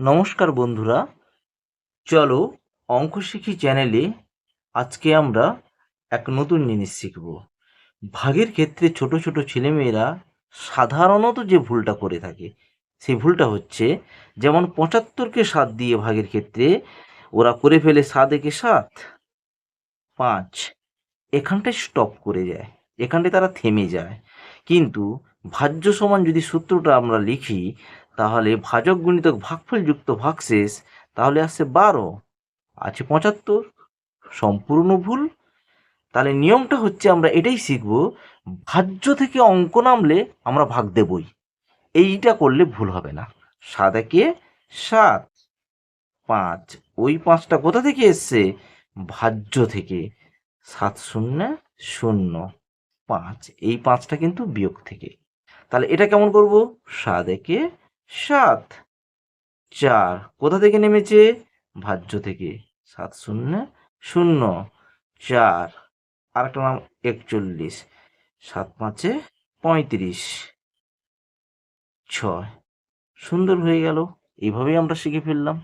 নমস্কার বন্ধুরা। চলো অঙ্ক শিখি চ্যানেলে আজকে আমরা এক নতুন জিনিস শিখব। ভাগের ক্ষেত্রে ছোট ছোট ছেলেমেয়েরা সাধারণত যে ভুলটা করে থাকে, সেই ভুলটা হচ্ছে যেমন পঁচাত্তরকে সাত দিয়ে ভাগের ক্ষেত্রে ওরা করে ফেলে সাত একে সাত, পাঁচ। এখানটায় স্টপ করে যায়। এখানটায় তারা থেমে যায়। কিন্তু ভাজ্য সমান যদি সূত্রটা আমরা লিখি তাহলে ভাজক গুণিতক ভাগফল যুক্ত ভাগশেষ তাহলে আসছে বারো। আছে পঁচাত্তর, সম্পূর্ণ ভুল। তাহলে নিয়মটা হচ্ছে আমরা এটাই শিখব, ভাজ্য থেকে অঙ্ক নামলে আমরা ভাগ দেবই। এইটা করলে ভুল হবে না। সাত একে সাত, পাঁচ। ওই পাঁচটা কোথা থেকে এসছে? ভাজ্য থেকে। সাত শূন্য শূন্য, পাঁচ। এই পাঁচটা কিন্তু বিয়োগ থেকে। তাহলে এটা কেমন করব? সাত একে সাত। চার। কোথা থেকে নেমেছে? ভাজ্য থেকে। সাত শূন্য শূন্য। চার। আর একটা নাম, একচল্লিশ। সাত পাঁচে পঁয়ত্রিশ। ছয়। সুন্দর হয়ে গেল। এইভাবেই আমরা শিখে ফেললাম।